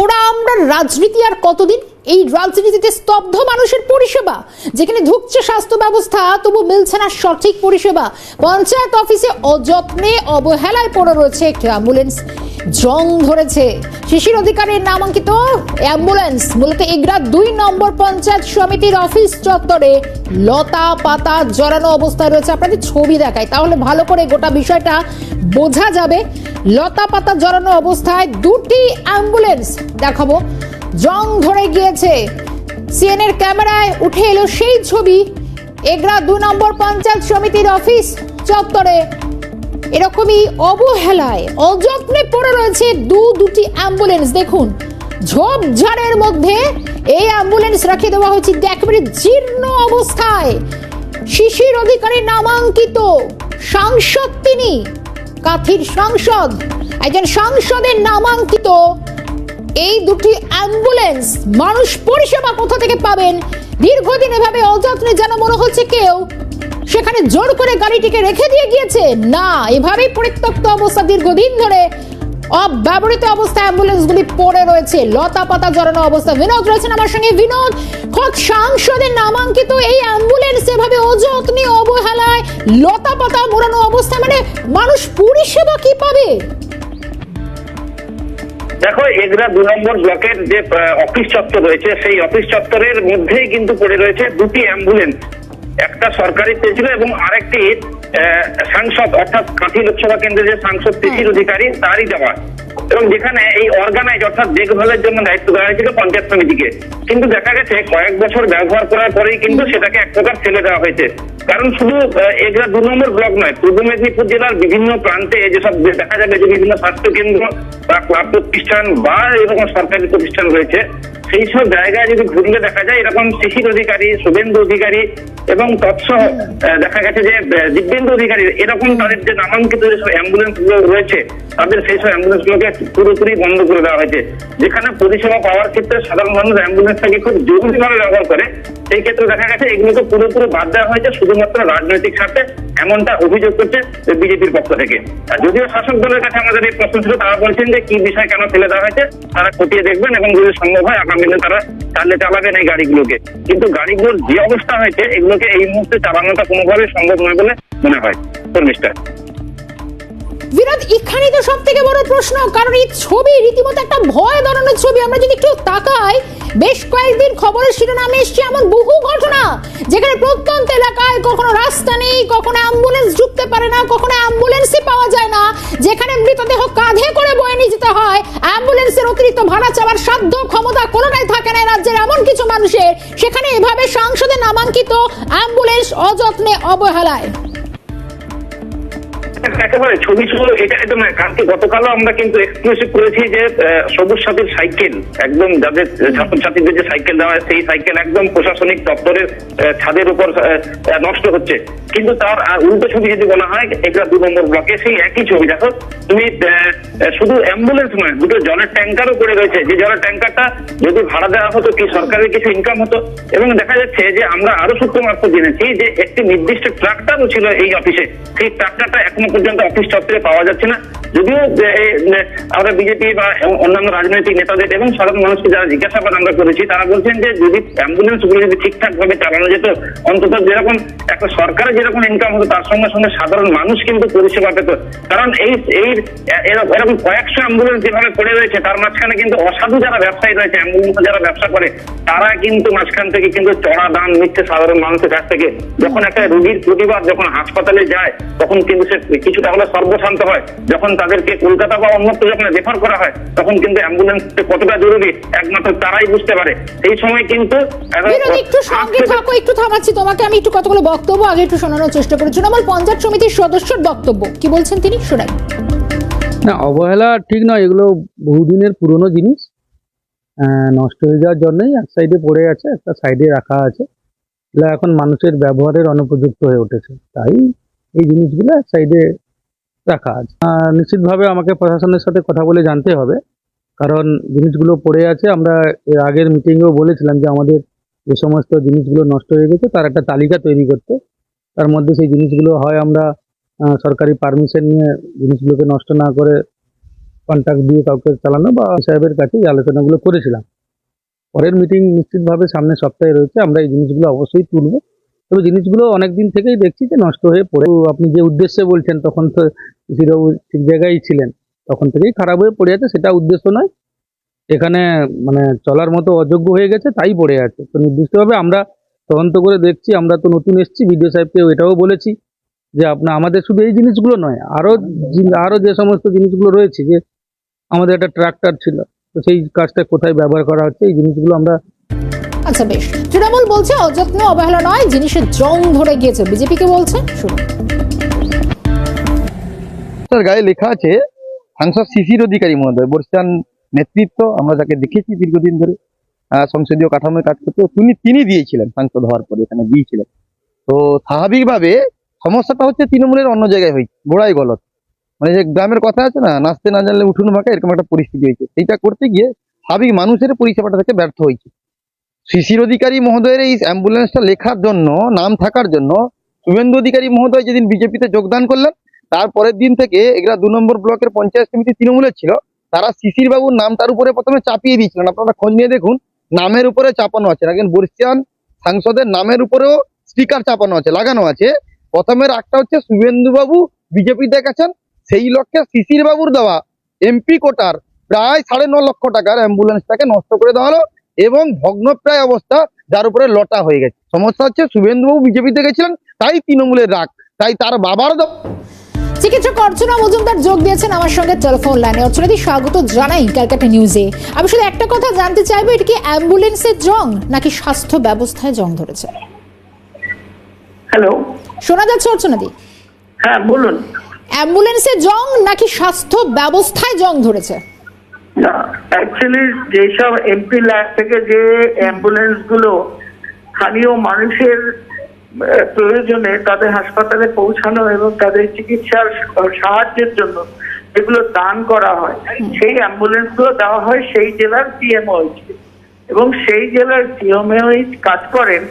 ওরা আমরা রাজনীতি আর কতদিন? এই রাজনীতিতে স্তব্ধ মানুষের পরিষেবা। যেখানে ঢুকছে স্বাস্থ্য ব্যবস্থা, তবু মিলছে না সঠিক পরিষেবা। পঞ্চায়েত অফিসে অযত্নে অবহেলায় পড়ে রয়েছে একটি অ্যাম্বুলেন্স। জং ধরেছে। শিশির অধিকারের নামাঙ্কিত অ্যাম্বুলেন্স, মূলত এগরা দুই নম্বর পঞ্চায়েত সমিতির অফিস চত্বরে লতা পাতা জড়ানো অবস্থায় রয়েছে। আপনাদের ছবি দেখায় তাহলে ভালো করে গোটা বিষয়টা বোঝা যাবে লতা পাতা জড়ানো অবস্থায় দুটি অ্যাম্বুলেন্স দেখাবো। জং ধরে গিয়েছে। সিএনএর ক্যামেরায় উঠে এলো সেই ছবি। এগরা দু নম্বর পঞ্চায়েত সমিতির অফিস চত্বরে। এরকমই অবহেলায় অযত্নে পড়ে রয়েছে দু দুটি অ্যাম্বুলেন্স। দেখুন, ঝোপঝাড়ের মধ্যে এই অ্যাম্বুলেন্স রেখে দেওয়া হয়েছে। একেবারে জীর্ণ অবস্থায় শিশির অধিকারী নামাঙ্কিত সাংসদ তিনি। কাথির সংসদ। একজন সংসদের নামাঙ্কিত এই দুটি অ্যাম্বুলেন্স মানুষ পরিষেবা কোথা থেকে পাবেন? দীর্ঘদিন এভাবে অযত্নে যেন মনে হচ্ছে কেউ, সেখানে জোর করে গাড়িটিকে রেখে দিয়ে গিয়েছে? না, এভাবেই পরিত্যক্ত অবস্থা দীর্ঘদিন ধরে অব্যবহৃত অবস্থায় অ্যাম্বুলেন্সগুলি পড়ে রয়েছে। লতা পাতা জড়ানো অবস্থা বিনোদ রয়েছেন আমার সঙ্গে। বিনোদ, খোদ সাংসদের নামাঙ্কিত এই অ্যাম্বুলেন্স এভাবে অযত্নে অবহেলায় লতা পাতা মোড়ানো অবস্থা মানে মানুষ পরিষেবা কি পাবে? দেখো, এগরা দু নম্বর ব্লকের যে অফিস চত্বর রয়েছে, সেই অফিস চত্বরের মধ্যেই কিন্তু পড়ে রয়েছে দুটি অ্যাম্বুলেন্স। একটা সরকারি পেয়েছিল এবং আরেকটি আহ, সাংসদ অর্থাৎ কাঠি লোকসভা কেন্দ্রের যে সাংসদ পেশির অধিকারী তারই দেওয়া এবং যেখানে এই অর্গানাইজ অর্থাৎ দেখভালের জন্য দায়িত্ব দেওয়া হয়েছিল পঞ্চায়েত সমিতিকে। কিন্তু দেখা গেছে কয়েক বছর ব্যবহার করার পরেই কিন্তু সেটাকে এক প্রকার ফেলে দেওয়া হয়েছে। কারণ শুধু এগরা দু নম্বর ব্লক নয়, পূর্ব মেদিনীপুর জেলার বিভিন্ন প্রান্তে যেসব দেখা যাবে যে বিভিন্ন স্বাস্থ্য কেন্দ্র বা ক্লাব প্রতিষ্ঠান বা এরকম সরকারি প্রতিষ্ঠান রয়েছে, সেই সব জায়গায় যদি ঘুরলে দেখা যায় এরকম শিশির অধিকারী, শুভেন্দু অধিকারী এবং তৎসহ দেখা গেছে যে দিব্যেন্দু অধিকারী, এরকম তাদের যে নামাঙ্কিত যেসব অ্যাম্বুলেন্স রয়েছে, তাদের সেই সব অ্যাম্বুলেন্স গুলোকে পুরোপুরি বন্ধ করে দেওয়া হয়েছে। যেখানে পরিষেবা পাওয়ার ক্ষেত্রে সাধারণ মানুষ অ্যাম্বুলেন্সটাকে খুব জরুরিভাবে ব্যবহার করে, সেই ক্ষেত্রে দেখা গেছে এগুলোকে পুরোপুরি বাদ দেওয়া হয়েছে, শুধুমাত্র রাজনৈতিক স্বার্থে এমনটা অভিযোগ করছে বিজেপির পক্ষ থেকে। যদিও শাসক দলের কাছে আমাদের এই প্রশ্ন ছিল, তারা বলছেন যে কি বিষয় কেন ফেলে দেওয়া হয়েছে, তারা খতিয়ে দেখবেন এবং যদি সম্ভব হয় আগামী দিনে তারা চালিয়ে চালাবেন এই গাড়িগুলোকে। কিন্তু গাড়িগুলোর যে অবস্থা হয়েছে, এগুলোকে এই মুহূর্তে চালানোটা কোনোভাবে সম্ভব নয় বলে মনে হয়। শর্মিষ্ঠা বিনোদ, এখানেই তো সব থেকে বড় প্রশ্ন, কারণ এই ছবি রীতিমতো একটা ভয় ধরনের ছবি। আমরা যদি একটু তাকাই, বেশ কয়েকদিন খবরের শিরোনামে এসছে এমন বহু ঘটনা, যেখানে প্রত্যন্ত এলাকায় কখনো রাস্তা নেই, কখনো অ্যাম্বুলেন্স ঢুকতে পারে না, কখনো অ্যাম্বুলেন্সই পাওয়া যায় না, যেখানে মৃতদেহ কাঁধে করে বয়ে নিয়ে যেতে হয়। অ্যাম্বুলেন্সের অতিরিক্ত ভাড়া চাওয়ার সাধ্য, ক্ষমতা কোনোটাই থাকে না রাজ্যের এমন কিছু মানুষের। সেখানে এভাবে সংসদে নামাঙ্কিত অ্যাম্বুলেন্স অযত্নে অবহেলায়। একেবারে ছবি ছিল, এটা একদম কালকে, গতকালও আমরা কিন্তু এক্সক্লুসিভ করেছি যে সবুজ সাথীর সাইকেল, একদম যাদের ছাত্রছাত্রীদের যে সাইকেল দেওয়া হয়, সেই সাইকেল একদম প্রশাসনিক দপ্তরের ছাদের উপর নষ্ট হচ্ছে। কিন্তু তার উল্টো ছবি যদি বলা হয় এটা দু নম্বর ব্লকে সেই একই ছবি। দেখো, তুমি শুধু অ্যাম্বুলেন্স নয়, দুটো জলের ট্যাঙ্কারও করে রয়েছে। যে জলের ট্যাঙ্কারটা যদি ভাড়া দেওয়া হতো, কি সরকারের কিছু ইনকাম হতো? এবং দেখা যাচ্ছে যে আমরা আরও সূত্র মারফত জেনেছি যে একটি নির্দিষ্ট ট্রাক্টরও ছিল এই অফিসে সেই ট্রাক্টরটা এখনও পর্যন্ত অফিস চত্বরে পাওয়া যাচ্ছে না। যদিও আমরা বিজেপি বা অন্যান্য রাজনৈতিক নেতাদের এবং সাধারণ মানুষকে যারা জিজ্ঞাসাবাদ আমরা করেছি, তারা বলছেন যে, যদি অ্যাম্বুলেন্সগুলো যদি ঠিকঠাক ভাবে চালানো যেত, অন্তত যেরকম একটা সরকারের যেরকম ইনকাম হতো, তার সঙ্গে সঙ্গে সাধারণ মানুষ কিন্তু পরিষেবা পেত। কারণ এই এই এরকম কয়েকশো অ্যাম্বুলেন্স যেভাবে পড়ে রয়েছে, তার মাঝখানে কিন্তু অসাধু যারা ব্যবসায়ী রয়েছে, অ্যাম্বুলেন্স যারা ব্যবসা করে, তারা কিন্তু মাঝখান থেকে কিন্তু চড়া দাম নিচ্ছে সাধারণ মানুষের কাছ থেকে। যখন একটা রোগীর প্রতিবাদ যখন হাসপাতালে যায়, তখন কিন্তু সে কিছুটা হলে সর্বশান্ত হয়। যখন তাদেরকে কলকাতা বা অন্যত্র যখন রেফার করা হয় তখন কিন্তু অ্যাম্বুলেন্স কতটা জরুরি একমাত্র তারাই বুঝতে পারে। সেই সময় কিন্তু একটু সঙ্গে থাকো একটু থামাচ্ছি তোমাকে আমি একটু কতগুলো বক্তব্য আগে একটু শোনানোর চেষ্টা করেছি। আমার পঞ্চায়েত সমিতির সদস্যর বক্তব্য কি বলছেন তিনি? শোনাই না অবহেলা ঠিক নয় এগুলো বহুদিনের পুরনো জিনিস। আহ, নষ্ট হয়ে যাওয়ার জন্যই এক সাইডে পড়ে আছে একটা সাইডে রাখা আছে। এগুলো এখন মানুষের ব্যবহারের অনুপযুক্ত হয়ে উঠেছে। তাই এই জিনিসগুলো সাইডে রাখা আছে। নিশ্চিতভাবে আমাকে প্রশাসনের সাথে কথা বলে জানতে হবে। কারণ জিনিসগুলো পড়ে আছে, আমরা এর আগের মিটিংয়েও বলেছিলাম যে আমাদের যে সমস্ত জিনিসগুলো নষ্ট হয়ে গেছে, তার একটা তালিকা তৈরি করতে। তার মধ্যে সেই জিনিসগুলো হয় আমরা সরকারি পারমিশন নিয়ে জিনিসগুলোকে নষ্ট না করে কন্ট্যাক্ট দিয়ে কাউকে চালানো বা সাহেবের কাছে এই আলোচনাগুলো করেছিলাম। পরের মিটিং নিশ্চিতভাবে সামনের সপ্তাহে রয়েছে, আমরা এই জিনিসগুলো অবশ্যই তুলব। তবে জিনিসগুলো অনেক দিন থেকেই দেখছি যে নষ্ট হয়ে পড়ে। আপনি যে উদ্দেশ্যে বলছেন, তখন তো কৃষিবাবু ঠিক জায়গায় ছিলেন। তখন থেকেই খারাপ হয়ে পড়ে আছে, সেটা উদ্দেশ্য নয়। এখানে মানে চলার মতো অযোগ্য হয়ে গেছে, তাই পড়ে আছে। তো নির্দিষ্টভাবে আমরা তদন্ত করে দেখছি, আমরা তো নতুন এসেছি, বিডিও সাহেবকে এটাও বলেছি যে আপনার আমাদের শুধু এই জিনিসগুলো নয় আরও আরও যে সমস্ত জিনিসগুলো রয়েছে যে আমাদের একটা ট্রাক্টর ছিল, তো সেই কাজটা কোথায় ব্যবহার করা হচ্ছে, এই জিনিসগুলো আমরা আচ্ছা বেশ। তৃণমূল বলছে অযত্ন, অবহেলা নয় জিনিসের জং ধরে গিয়েছে। বিজেপি কে বলছে? শুনুন। তার গায়ে লেখা আছে, সাংসদ শিশির অধিকারী মহোদয় বর্ষিয়ান নেতৃত্ব, আমরা যাকে দেখেছি দীর্ঘদিন ধরে সংসদীয় কাঠামোয় কাজ করতে, তিনি তিনি দিয়েছিলেন, সাংসদ হওয়ার পরে এখানে দিয়েছিলেন। তো স্বাভাবিকভাবে সমস্যাটা হচ্ছে তৃণমূলের অন্য জায়গায় হয়েছে গোড়াই গলত। মানে যে গ্রামের কথা আছে না, নাচতে না জানলে উঠুন বাঁকা, এরকম একটা পরিস্থিতি হয়েছে। সেইটা করতে গিয়ে স্বাভাবিক মানুষের পরিষেবাটা থেকে ব্যর্থ হয়েছে। শিশির অধিকারী মহোদয়ের এই অ্যাম্বুলেন্সটা লেখার জন্য, নাম থাকার জন্য শুভেন্দু অধিকারী মহোদয় যেদিন বিজেপিতে যোগদান করলেন তারপরের দিন থেকে এগুলা দু নম্বর ব্লকের পঞ্চায়েত সমিতি তৃণমূলের ছিল, তারা শিশির বাবুর নামটার উপরে প্রথমে চাপিয়ে দিয়েছিলেন। আপনারা খোঁজ নিয়ে দেখুন, নামের উপরে চাপানো আছে। দেখেন বর্ষিয়ান সাংসদের নামের উপরেও স্টিকার চাপানো আছে, লাগানো আছে। প্রথমে রাগটা হচ্ছে শুভেন্দু বাবু বিজেপি দেখাচ্ছেন, সেই লক্ষ্যে শিশির বাবুর দেওয়া এমপি কোটার প্রায় সাড়ে ন লক্ষ টাকার অ্যাম্বুলেন্সটাকে নষ্ট করে দেওয়া হলো। এবং ভগ্নপ্রায় অবস্থা যার উপরে লটা হয়ে গেছে। সমস্যা হচ্ছে শুভেন্দু বাবু বিজেপিতে গেছিলেন তাই তৃণমূলের রাগ তাই তার বাবার চিকিৎসক অর্চনা মজুমদার যোগ দিয়েছেন আমার সঙ্গে টেলিফোন লাইনে অর্চনাদি স্বাগত জানাই ক্যালকাটা নিউজে আমি শুধু একটা কথা জানতে চাইব এটা কি অ্যাম্বুলেন্সের জং নাকি স্বাস্থ্য ব্যবস্থায় জং ধরেছে? হ্যালো শোনা যাচ্ছে অর্চনাদি? হ্যাঁ বলুন। অ্যাম্বুলেন্সের জং নাকি স্বাস্থ্য ব্যবস্থায় জং ধরেছে? না অ্যাকচুয়ালি যেসব এমপি ল্যাব থেকে যে অ্যাম্বুলেন্সগুলো স্থানীয় মানুষের প্রয়োজনে তাদের হাসপাতালে পৌঁছানো এবং তাদের চিকিৎসার সাহায্যের জন্য যেগুলো দান করা হয় সেই অ্যাম্বুলেন্সগুলো দেওয়া হয় সেই জেলার সিএমওইচ এবং সেই জেলার সিএমওইচ কাজ করেন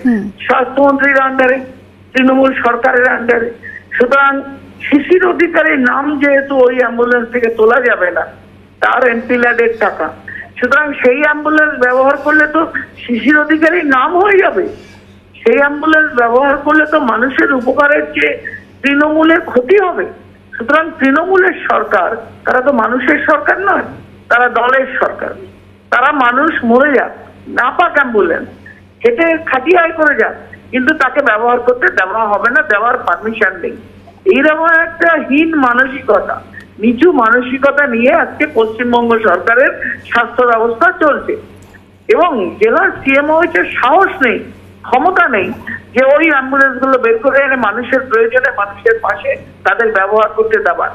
স্বাস্থ্যমন্ত্রীর আন্ডারে তৃণমূল সরকারের আন্ডারে সুতরাং শিশির অধিকারের নাম যেহেতু ওই অ্যাম্বুলেন্স থেকে তোলা যাবে না তার এমপি ল্যাডের টাকা। সুতরাং সেই অ্যাম্বুলেন্স ব্যবহার করলে তো শিশির অধিকারীর নাম হয়ে যাবে। সেই অ্যাম্বুলেন্স ব্যবহার করলে তো মানুষের উপকারের চেয়ে তৃণমূলের ক্ষতি হবে। সুতরাং তৃণমূলের সরকার, তারা তো মানুষের সরকার নয়, তারা দলের সরকার। তারা মানুষ মরে যাক, না পাক অ্যাম্বুলেন্স হেঁটে খাটিয়ে আয় করে যাক, কিন্তু তাকে ব্যবহার করতে দেওয়া হবে না, দেওয়ার পারমিশন নেই। এইরকম একটা হীন মানসিকতা। নিচু মানসিকতা নিয়ে আজকে পশ্চিমবঙ্গ সরকারের স্বাস্থ্য ব্যবস্থা চলছে। এবং জেলার সিএমও হচ্ছে সাহস নেই ক্ষমতা নেই যে ওই অ্যাম্বুলেন্সগুলো বের করে এনে মানুষের প্রয়োজনে মানুষের পাশে তাদের ব্যবহার করতে দেওয়ার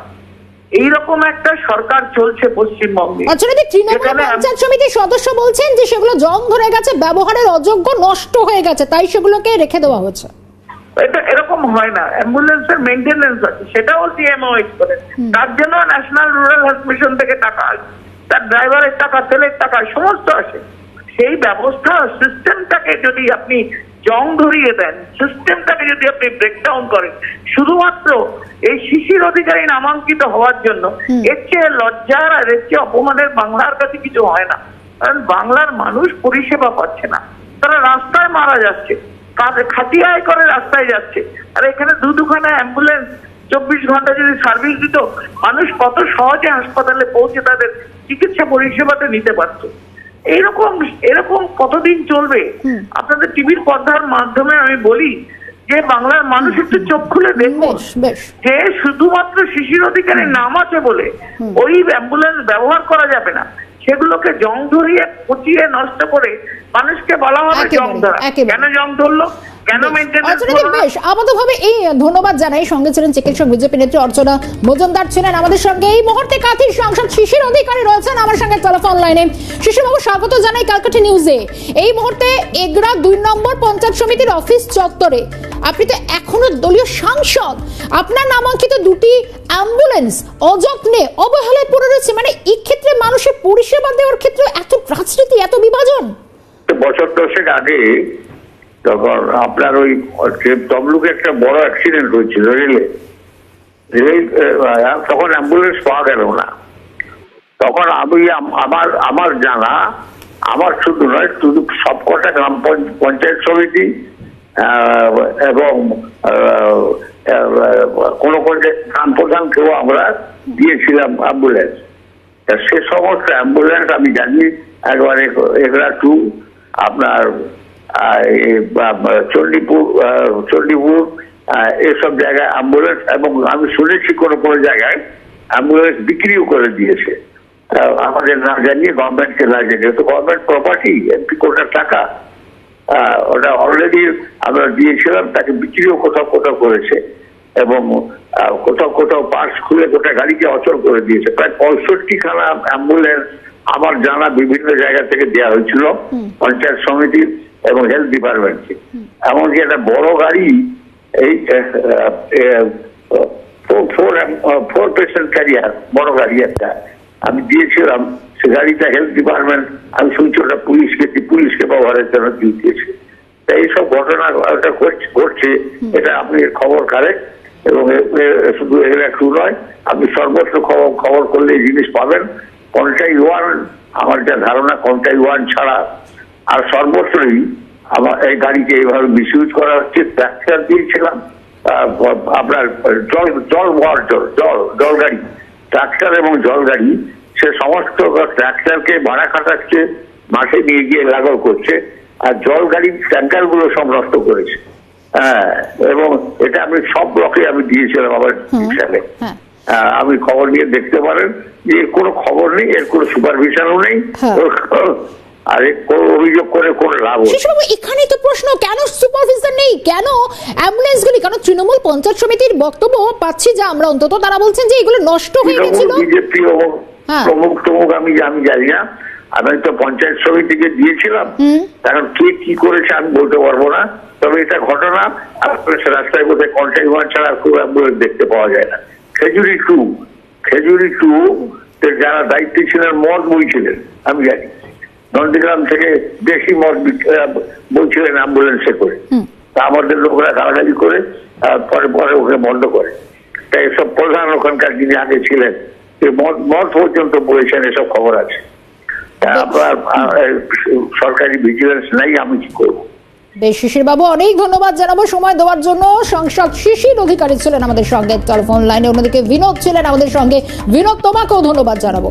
এইরকম একটা সরকার চলছে পশ্চিমবঙ্গে। অর্চনাদি তৃণমূল পঞ্চায়েত সমিতির সদস্য বলছেন যে সেগুলো জং ধরে গেছে ব্যবহারের অযোগ্য নষ্ট হয়ে গেছে তাই সেগুলোকে রেখে দেওয়া হচ্ছে। এটা এরকম হয় না। অ্যাম্বুলেন্সের মেনটেনেন্স আছে সেটাও করে। তার জন্য ন্যাশনাল রুরাল হেলথ মিশন থেকে টাকা আসে। তার ড্রাইভারের টাকা তেলের টাকা সমস্ত আসে। সেই ব্যবস্থা সিস্টেমটাকে যদি আপনি জং ধরিয়ে দেন সিস্টেমটাকে যদি আপনি ব্রেকডাউন করেন শুধুমাত্র এই শিশির অধিকারী নামাঙ্কিত হওয়ার জন্য এর চেয়ে লজ্জার আর এর চেয়ে অপমানের বাংলার কাছে কিছু হয় না। কারণ বাংলার মানুষ পরিষেবা পাচ্ছে না। তারা রাস্তায় মারা যাচ্ছে। খাটিয়ে আয় করে রাস্তায় যাচ্ছে। আর এখানে দু দুখানা অ্যাম্বুলেন্স চব্বিশ ঘণ্টা যদি সার্ভিস দিত মানুষ কত সহজে হাসপাতালে পৌঁছে তাদের চিকিৎসা পরিষেবাটা নিতে পারত। এইরকম এরকম কতদিন চলবে? আপনাদের টিভির পর্দার মাধ্যমে আমি বলি যে বাংলার মানুষ একটু চোখ খুলে বেশ যে শুধুমাত্র শিশির অধিকারের নাম আছে বলে ওই অ্যাম্বুলেন্স ব্যবহার করা যাবে না। সেগুলোকে জং ধরিয়ে পচিয়ে নষ্ট করে মানুষকে বলা হবে জং ধরা। কেন জং ধরলো? বেশ। আপাতভাবে এই ধন্যবাদ জানাই। সঙ্গে ছিলেন চিকিৎসক বিজেপি নেত্রী অর্চনা মজুমদার ছিলেন আমাদের সঙ্গে। এই মুহূর্তে কাথির সাংসদ শিশির অধিকারী রয়েছেন আমার সঙ্গে টেলিফোন লাইনে শিশিরবাবু স্বাগত জানাই ক্যালকাটা নিউজে এই মুহূর্তে এগরা দুই নম্বর পঞ্চায়েত সমিতির অফিস চত্বরে। আপনি তো এখনও দলীয় সাংসদ। আপনার নামাঙ্কিত দুটি অ্যাম্বুলেন্স অযত্নে অবহেলায় পড়ে রয়েছে। মানে এই ক্ষেত্রে মানুষের পরিষেবা দেওয়ার ক্ষেত্রে এত রাজনীতি এত বিভাজন? বছর দশেক আগে তখন আপনার ওই তমলুকে একটা বড় অ্যাক্সিডেন্ট হয়েছিল রেলে তখন অ্যাম্বুলেন্স পাওয়া গেল না। তখন আমি আমার আমার জানা, আমার শুধু নয়, শুধু সবকটা গ্রাম পঞ্চ- পঞ্চায়েত সমিতি এবং কোনো কোনো গ্রাম প্রধানকেও আমরা দিয়েছিলাম অ্যাম্বুলেন্স সে সমস্ত অ্যাম্বুলেন্স আমি জানি, একবারে এগুলা টু আপনার চণ্ডীপুর চণ্ডীপুর এসব জায়গায় অ্যাম্বুলেন্স এবং আমি শুনেছি কোনো কোনো জায়গায় অ্যাম্বুলেন্স বিক্রিও করে দিয়েছে। আমাদের না জানিয়ে গভর্নমেন্টকে না জানিয়ে তো গভর্নমেন্ট প্রপার্টি এমপি কোটার টাকা ওটা অলরেডি আমরা দিয়েছিলাম তাকে বিক্রিও কোথাও কোথাও করেছে এবং কোথাও কোথাও পার্স খুলে গোটা গাড়িকে অচল করে দিয়েছে। প্রায় পঁয়ষট্টি খানা অ্যাম্বুলেন্স আমার জানা বিভিন্ন জায়গা থেকে দেওয়া হয়েছিল। পঞ্চায়েত সমিতি এবং হেলথ ডিপার্টমেন্টকে এমনকি একটা বড় গাড়ি এই ফোর ফোর পেশেন্ট ক্যারিয়ার বড় গাড়ি একটা। আমি দিয়েছিলাম সে গাড়িটা হেলথ ডিপার্টমেন্ট আমি শুনছি ওটা পুলিশকে পুলিশকে ব্যবহারের জন্য দিয়ে দিয়েছে। তা এইসব ঘটনা ঘটছে- এটা আপনি খবর কারেক্ট এবং শুধু এর একটু নয় আপনি সর্বত্র খবর খবর করলে এই জিনিস পাবেন। কন্টাই ওয়ান আমার যা ধারণা কন্টাই ওয়ান ছাড়া আর সর্বত্রই আমার এই গাড়িকে এইভাবে মিসইউজ করা হচ্ছে ট্রাক্টর দিয়েছিলাম আপনার জল জল ওয়ার জল জল জল গাড়ি ট্রাক্টর এবং জল গাড়ি সে সমস্ত ট্রাক্টরকে ভাড়া খাটাচ্ছে মাঠে নিয়ে গিয়ে লাগল করছে আর জল গাড়ি ট্যাঙ্কারগুলো সব নষ্ট করেছে। হ্যাঁ এবং এটা আমি সব ব্লকে আমি দিয়েছিলাম আমার হিসাবে হ্যাঁ। আপনি খবর নিয়ে দেখতে পারেন যে এর কোনো খবর নেই এর কোনো সুপারভিশনও নেই। হ্যাঁ। আর অভিযোগ করে কোনো লাভ শিশুবাবু এখানেই তো প্রশ্ন কেন সুপারভিশন নেই? কেন অ্যাম্বুলেন্সগুলি কেন তৃণমূল পঞ্চায়েত সমিতির বক্তব্য পাচ্ছি যে আমরা অন্তত তারা বলছেন যে এগুলো নষ্ট হয়ে গেছিল? বিজেপি হ্যাঁ। প্রমুখ টমুক আমি আমি জানি না। আমি তো পঞ্চায়েত সমিতিকে দিয়েছিলাম। এখন কে কি করেছে আমি বলতে পারব না। তবে এটা ঘটনা রাস্তায় বোধহয় কন্ট্যাক্ট ওয়ান ছাড়া খুব অ্যাম্বুলেন্স দেখতে পাওয়া যায় না। খেজুরি টু খেজুরি টু যারা দায়িত্বে ছিলেন মদ বইছিলেন আমি জানি। নন্দীগ্রাম থেকে বেশি মদ বইছিলেন অ্যাম্বুলেন্সে করে। তা আমাদের লোকরা গালাগালি করে পরে পরে ওকে বন্ধ করে। তাই এসব প্রধান ওখানকার যিনি আগে ছিলেন মদ মদ পর্যন্ত বলেছেন এসব খবর আছে। আপনার সরকারি ভিজিলেন্স নাই আমি কি করব? বেশ শিশির বাবু অনেক ধন্যবাদ জানাব। সময় দেওয়ার জন্য সংসদ শিশির অধিকারী ছিলেন আমাদের সঙ্গে। টেলিফোন লাইনে অন্যদিকে বিনোদ ছিলেন আমাদের সঙ্গে। বিনোদ তোমাকেও ধন্যবাদ জানাব।